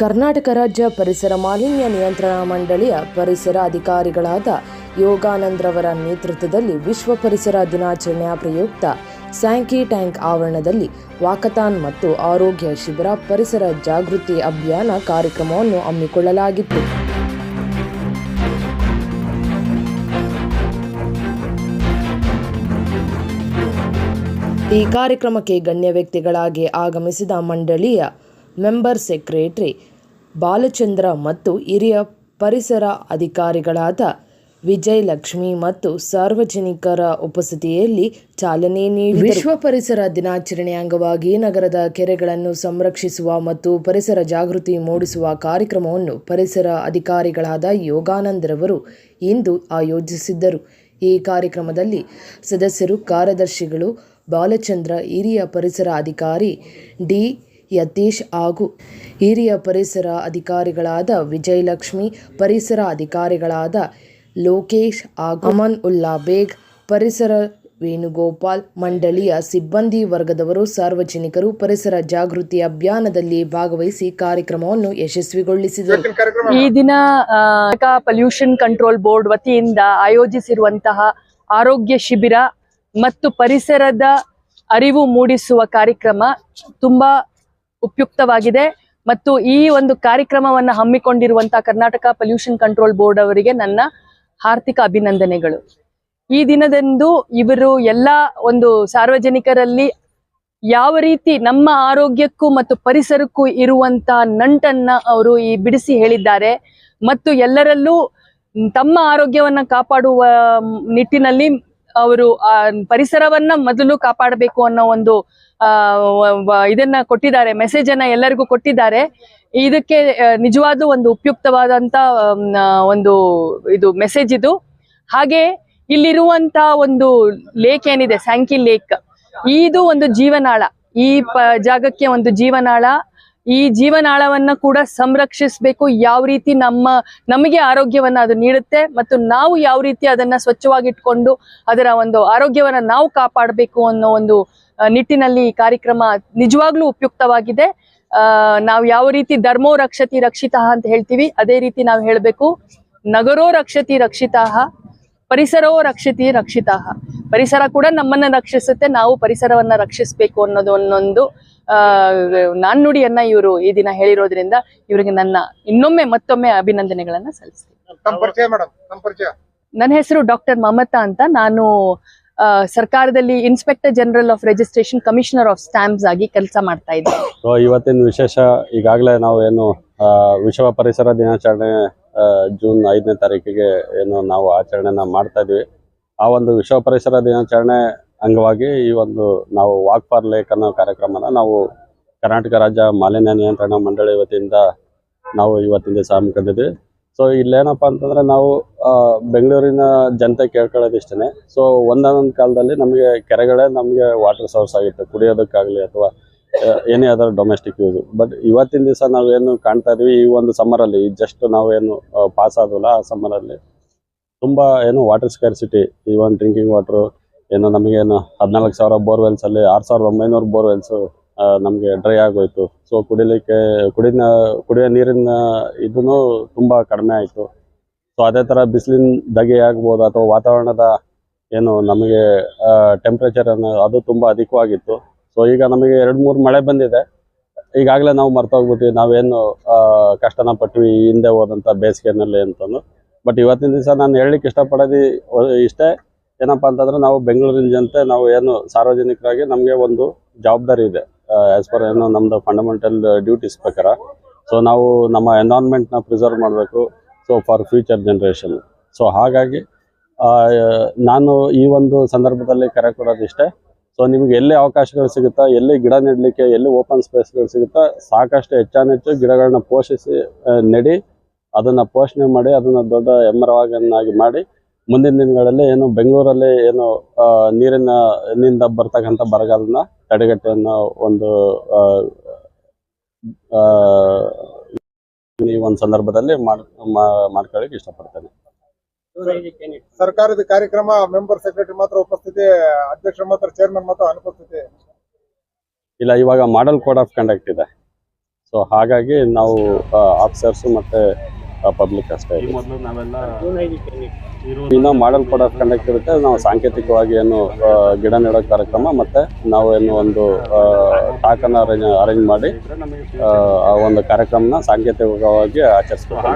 ಕರ್ನಾಟಕ ರಾಜ್ಯ ಪರಿಸರ ಮಾಲಿನ್ಯ ನಿಯಂತ್ರಣ ಮಂಡಳಿಯ ಪರಿಸರ ಅಧಿಕಾರಿಗಳಾದ ಯೋಗಾನಂದ್ರವರ ನೇತೃತ್ವದಲ್ಲಿ ವಿಶ್ವ ಪರಿಸರ ದಿನಾಚರಣೆಯ ಪ್ರಯುಕ್ತ ಸ್ಯಾಂಕಿ ಟ್ಯಾಂಕ್ ಆವರಣದಲ್ಲಿ ವಾಕಥಾನ್ ಮತ್ತು ಆರೋಗ್ಯ ಶಿಬಿರ ಪರಿಸರ ಜಾಗೃತಿ ಅಭಿಯಾನ ಕಾರ್ಯಕ್ರಮವನ್ನು ಹಮ್ಮಿಕೊಳ್ಳಲಾಗಿತ್ತು. ಈ ಕಾರ್ಯಕ್ರಮಕ್ಕೆ ಗಣ್ಯ ವ್ಯಕ್ತಿಗಳಾಗಿ ಆಗಮಿಸಿದ ಮಂಡಳಿಯ ಮೆಂಬರ್ ಸೆಕ್ರೆಟರಿ ಬಾಲಚಂದ್ರ ಮತ್ತು ಹಿರಿಯ ಪರಿಸರ ಅಧಿಕಾರಿಗಳಾದ ವಿಜಯಲಕ್ಷ್ಮಿ ಮತ್ತು ಸಾರ್ವಜನಿಕರ ಉಪಸ್ಥಿತಿಯಲ್ಲಿ ಚಾಲನೆ ನೀಡಿ ವಿಶ್ವ ಪರಿಸರ ದಿನಾಚರಣೆ ಅಂಗವಾಗಿ ನಗರದ ಕೆರೆಗಳನ್ನು ಸಂರಕ್ಷಿಸುವ ಮತ್ತು ಪರಿಸರ ಜಾಗೃತಿ ಮೂಡಿಸುವ ಕಾರ್ಯಕ್ರಮವನ್ನು ಪರಿಸರ ಅಧಿಕಾರಿಗಳಾದ ಯೋಗಾನಂದರವರು ಇಂದು ಆಯೋಜಿಸಿದ್ದರು. ಈ ಕಾರ್ಯಕ್ರಮದಲ್ಲಿ ಸದಸ್ಯರು, ಕಾರ್ಯದರ್ಶಿಗಳು, ಬಾಲಚಂದ್ರ ಹಿರಿಯ ಪರಿಸರ ಅಧಿಕಾರಿ ಡಿ. ಯತೀಶ್ ಹಾಗೂ ಹಿರಿಯ ಪರಿಸರ ಅಧಿಕಾರಿಗಳಾದ ವಿಜಯಲಕ್ಷ್ಮಿ ಪರಿಸರ ಅಧಿಕಾರಿಗಳಾದ ಲೋಕೇಶ್ ಹಾಗೂ ಅಮನ್ ಉಲ್ಲಾ ಬೇಗ್ ಪರಿಸರ ವೇಣುಗೋಪಾಲ್ ಮಂಡಳಿಯ ಸಿಬ್ಬಂದಿ ವರ್ಗದವರು ಸಾರ್ವಜನಿಕರು ಪರಿಸರ ಜಾಗೃತಿ ಅಭಿಯಾನದಲ್ಲಿ ಭಾಗವಹಿಸಿ ಕಾರ್ಯಕ್ರಮವನ್ನು ಯಶಸ್ವಿಗೊಳಿಸಿದರು. ಈ ದಿನ ಪೊಲ್ಯೂಷನ್ ಕಂಟ್ರೋಲ್ ಬೋರ್ಡ್ ವತಿಯಿಂದ ಆಯೋಜಿಸಿರುವಂತಹ ಆರೋಗ್ಯ ಶಿಬಿರ ಮತ್ತು ಪರಿಸರದ ಅರಿವು ಮೂಡಿಸುವ ಕಾರ್ಯಕ್ರಮ ತುಂಬಾ ಉಪಯುಕ್ತವಾಗಿದೆ. ಮತ್ತು ಈ ಒಂದು ಕಾರ್ಯಕ್ರಮವನ್ನು ಹಮ್ಮಿಕೊಂಡಿರುವಂತಹ ಕರ್ನಾಟಕ ಪೊಲ್ಯೂಷನ್ ಕಂಟ್ರೋಲ್ ಬೋರ್ಡ್ ಅವರಿಗೆ ನನ್ನ ಹಾರ್ದಿಕ ಅಭಿನಂದನೆಗಳು. ಈ ದಿನದಂದು ಇವರು ಎಲ್ಲ ಒಂದು ಸಾರ್ವಜನಿಕರಲ್ಲಿ ಯಾವ ರೀತಿ ನಮ್ಮ ಆರೋಗ್ಯಕ್ಕೂ ಮತ್ತು ಪರಿಸರಕ್ಕೂ ಇರುವಂತ ನಂಟನ್ನ ಅವರು ಈ ಬಿಡಿಸಿ ಹೇಳಿದ್ದಾರೆ. ಮತ್ತು ಎಲ್ಲರಲ್ಲೂ ತಮ್ಮ ಆರೋಗ್ಯವನ್ನ ಕಾಪಾಡುವ ನಿಟ್ಟಿನಲ್ಲಿ ಅವರು, ಆ, ಪರಿಸರವನ್ನ ಮೊದಲು ಕಾಪಾಡಬೇಕು ಅನ್ನೋ ಒಂದು ಇದನ್ನ ಕೊಟ್ಟಿದ್ದಾರೆ ಮೆಸೇಜ್ ಅನ್ನ ಎಲ್ಲರಿಗೂ ಕೊಟ್ಟಿದ್ದಾರೆ. ಇದಕ್ಕೆ ನಿಜವಾದ ಒಂದು ಉಪಯುಕ್ತವಾದಂತ ಒಂದು ಇದು ಮೆಸೇಜ್ ಇದು. ಹಾಗೆ ಇಲ್ಲಿರುವಂತ ಒಂದು ಲೇಕ್ ಏನಿದೆ ಸ್ಯಾಂಕಿ ಲೇಕ್ ಇದು ಒಂದು ಜೀವನಾಳ. ಈ ಜಾಗಕ್ಕೆ ಒಂದು ಜೀವನಾಳ. ಈ ಜೀವನಾಳವನ್ನ ಕೂಡ ಸಂರಕ್ಷಿಸಬೇಕು. ಯಾವ ರೀತಿ ನಮ್ಮ, ನಮಗೆ ಆರೋಗ್ಯವನ್ನ ಅದು ನೀಡುತ್ತೆ ಮತ್ತು ನಾವು ಯಾವ ರೀತಿ ಅದನ್ನ ಸ್ವಚ್ಛವಾಗಿಟ್ಕೊಂಡು ಅದರ ಒಂದು ಆರೋಗ್ಯವನ್ನ ನಾವು ಕಾಪಾಡಬೇಕು ಅನ್ನೋ ಒಂದು ನಿಟ್ಟಿನಲ್ಲಿ ಈ ಕಾರ್ಯಕ್ರಮ ನಿಜವಾಗ್ಲೂ ಉಪಯುಕ್ತವಾಗಿದೆ. ಆ, ನಾವು ಯಾವ ರೀತಿ ಧರ್ಮೋ ರಕ್ಷತಿ ರಕ್ಷಿತ ಅಂತ ಹೇಳ್ತೀವಿ, ಅದೇ ರೀತಿ ನಾವು ಹೇಳಬೇಕು. ನಗರೋ ರಕ್ಷತಿ ರಕ್ಷಿತಾ. ಪರಿಸರೋ ರಕ್ಷಿತಿ ರಕ್ಷಿತಾ ಪರಿಸರ ಕೂಡ ನಮ್ಮನ್ನ ರಕ್ಷಿಸುತ್ತೆ ನಾವು ಪರಿಸರವನ್ನ ರಕ್ಷಿಸಬೇಕು ಅನ್ನೋದು ಒಂದೊಂದು ಆ ನಾಣ್ಣುಡಿಯನ್ನ ಇವರು ಈ ದಿನ ಹೇಳಿರೋದ್ರಿಂದ ಇವರಿಗೆ ನನ್ನ ಇನ್ನೊಮ್ಮೆ ಮತ್ತೊಮ್ಮೆ ಅಭಿನಂದನೆಗಳನ್ನ ಸಲ್ಲಿಸ್ತೀನಿ. ನನ್ನ ಹೆಸರು ಡಾಕ್ಟರ್ ಮಮತಾ ಅಂತ. ನಾನು ಸರ್ಕಾರದಲ್ಲಿ inspector general of registration commissioner of stamps ಆಗಿ ಕೆಲಸ ಮಾಡ್ತಾ ಇದ್ದೆ. ಸೊ ಇವತ್ತಿನ ವಿಶೇಷ ಈಗಾಗಲೇ ನಾವು ಏನು ವಿಶ್ವ ಪರಿಸರ ದಿನಾಚರಣೆ ಜೂನ್ ಐದನೇ ತಾರೀಕಿಗೆ ಏನು ನಾವು ಆಚರಣೆನ ಮಾಡ್ತಾ ಇದ್ವಿ. ಆ ಒಂದು ವಿಶ್ವ ಪರಿಸರ ದಿನಾಚರಣೆ ಅಂಗವಾಗಿ ಈ ಒಂದು ನಾವು ವಾಕ್ ಫಾರ್ ಲೇಕ್ ಅನ್ನೋ ಕಾರ್ಯಕ್ರಮನ ನಾವು ಕರ್ನಾಟಕ ರಾಜ್ಯ ಮಾಲಿನ್ಯ ನಿಯಂತ್ರಣ ಮಂಡಳಿ ವತಿಯಿಂದ ನಾವು ಇವತ್ತಿನ ದಿವಸ ಹಮ್ಮಿಕೊಂಡಿದ್ವಿ ಸೊ ಇಲ್ಲೇನಪ್ಪ ಅಂತಂದ್ರೆ ನಾವು ಬೆಂಗಳೂರಿನ ಜನತೆ ಕೇಳ್ಕೊಳ್ಳೋದು ಇಷ್ಟೇ ಸೊ ಒಂದೊಂದು ಕಾಲದಲ್ಲಿ ನಮಗೆ ಕೆರೆಗಳೇ ನಮಗೆ ವಾಟರ್ ಸೋರ್ಸ್ ಆಗಿತ್ತು. ಕುಡಿಯೋದಕ್ಕಾಗಲಿ ಅಥವಾ ಏನೇ ಅದರ್ ಡೊಮೆಸ್ಟಿಕ್ ಯೂಸ್ ಬಟ್ ಇವತ್ತಿನ ದಿವಸ ನಾವೇನು ಕಾಣ್ತಾ ಇದೀವಿ ಈ ಒಂದು ಸಮ್ಮರಲ್ಲಿ ಜಸ್ಟ್ ನಾವೇನು ಪಾಸ್ ಆದ್ವಲ್ಲ ಆ ಸಮ್ಮರಲ್ಲಿ ತುಂಬಾ ಏನು ವಾಟರ್ ಸ್ಕ್ಯಾರ್ಸಿಟಿ ಈ ಒಂದು ಡ್ರಿಂಕಿಂಗ್ ವಾಟರ್ ಏನು ನಮಗೇನು ಹದಿನಾಲ್ಕು ಸಾವಿರ ಬೋರ್ವೆಲ್ಸ್ ಅಲ್ಲಿ, ಆರು ಸಾವಿರದ ಒಂಬೈನೂರು ಬೋರ್ವೆಲ್ಸ್ ನಮಗೆ ಡ್ರೈ ಆಗೋಯ್ತು. ಸೊ ಕುಡಿಲಿಕ್ಕೆ ಕುಡಿನ ಕುಡಿಯೋ ನೀರಿನ ಇದೂ ತುಂಬಾ ಕಡಿಮೆ ಆಯಿತು. ಸೊ ಅದೇ ಥರ ಬಿಸಿಲಿನ ದಗೆ ಆಗ್ಬೋದು ಅಥವಾ ವಾತಾವರಣದ ಏನು ನಮಗೆ ಟೆಂಪ್ರೇಚರ್ ಅನ್ನೋ, ಅದು ತುಂಬಾ ಅಧಿಕವಾಗಿತ್ತು. ಸೊ ಈಗ ನಮಗೆ ಎರಡು ಮೂರು ಮಳೆ ಬಂದಿದೆ. ಈಗಾಗಲೇ ನಾವು ಮರ್ತೋಗ್ಬಿಟ್ಟಿವಿ ನಾವೇನು ಕಷ್ಟನ ಪಟ್ವಿ ಹಿಂದೆ ಹೋದಂಥ ಬೇಸಿಗೆನಲ್ಲಿ ಅಂತಂದು ಬಟ್ ಇವತ್ತಿನ ದಿವಸ ನಾನು ಹೇಳಲಿಕ್ಕೆ ಇಷ್ಟಪಡೋದು ಇಷ್ಟೇ. ಏನಪ್ಪ ಅಂತಂದ್ರೆ ನಾವು ಬೆಂಗಳೂರಿನ ಜನತೆ ನಾವು ಏನು ಸಾರ್ವಜನಿಕರಾಗಿ ನಮಗೆ ಒಂದು ಜವಾಬ್ದಾರಿ ಇದೆ. ಆಸ್ ಪರ್ ಏನು ನಮ್ಮದು ಫಂಡಮೆಂಟಲ್ ಡ್ಯೂಟೀಸ್ ಪ್ರಕಾರ. ಸೊ ನಾವು ನಮ್ಮ ಎನ್ವೈರ್ನ್ಮೆಂಟ್ನ ಪ್ರಿಸರ್ವ್ ಮಾಡಬೇಕು. So for future generation so ಹಾಗಾಗಿ ನಾನು ಈ ಒಂದು ಸಂದರ್ಭದಲ್ಲಿ ಕರೆ ಕೊಡೋದು ಇಷ್ಟೇ ಸೊ ನಿಮ್ಗೆ ಎಲ್ಲಿ ಅವಕಾಶಗಳು ಸಿಗುತ್ತಾ, ಎಲ್ಲಿ ಗಿಡ ನೆಡಲಿಕ್ಕೆ, ಎಲ್ಲಿ ಓಪನ್ ಸ್ಪೇಸ್ಗಳು ಸಿಗುತ್ತಾ, ಸಾಕಷ್ಟು ಹೆಚ್ಚಾನೆಚ್ಚು ಗಿಡಗಳನ್ನ ಪೋಷಿಸಿ ನೆಡಿ, ಅದನ್ನ ಪೋಷಣೆ ಮಾಡಿ, ಅದನ್ನ ದೊಡ್ಡ ಎಮ್ಮರವಾಗಿ ಮಾಡಿ, ಮುಂದಿನ ದಿನಗಳಲ್ಲಿ ಏನು ಬೆಂಗಳೂರಲ್ಲಿ ಏನು ನೀರಿನ, ನಿಂದ ಬರ್ತಕ್ಕಂಥ ಬರಗಾಲನ ತಡೆಗಟ್ಟೆಯನ್ನು ಒಂದು ಈ ಒಂದು ಸಂದರ್ಭದಲ್ಲಿ ಮಾಡ್ ಮಾಡ್ಕೊಳ್ಳಿಕ್ಕೆ ಇಷ್ಟಪಡ್ತೇನೆ. ಸರ್ಕಾರದ ಕಾರ್ಯಕ್ರಮ ಮೆಂಬರ್ ಸೆಕ್ರೆಟರಿ ಮಾತ್ರ ಉಪಸ್ಥಿತಿ ಅಧ್ಯಕ್ಷರು ಮಾತ್ರ ಚೇರ್ಮನ್ ಮಾತ್ರ ಅನುಪಸ್ಥಿತಿ. ಇಲ್ಲ ಇವಾಗ ಮಾಡೆಲ್ ಕೋಡ್ ಆಫ್ ಕಂಡಕ್ಟ್ ಇದೆ. ಸೊ ಹಾಗಾಗಿ ನಾವು ಆಫೀಸರ್ಸ್ ಮತ್ತೆ ಪಬ್ಲಿಕ್ ಅಷ್ಟೇ ಈ ಮೊದಲು ನಾವೆಲ್ಲ ಇನ್ನು ಮಾಡಲ್ ಕೋಡ್ ಆಫ್ ಕಂಡಕ್ಟ್ ಇರುತ್ತೆ. ನಾವು ಸಾಂಕೇತಿಕವಾಗಿ ಏನು ಗಿಡ ನೆಡೋ ಕಾರ್ಯಕ್ರಮ ಮತ್ತೆ ನಾವು ಏನು ಒಂದು ಟಾಕ್ ಅನ್ನ ಅರೇಂಜ್ ಅರೇಂಜ್ ಮಾಡಿ ಆ ಒಂದು ಕಾರ್ಯಕ್ರಮನ ಸಾಂಕೇತಿಕವಾಗಿ ಆಚರಿಸ್ಬೇಕು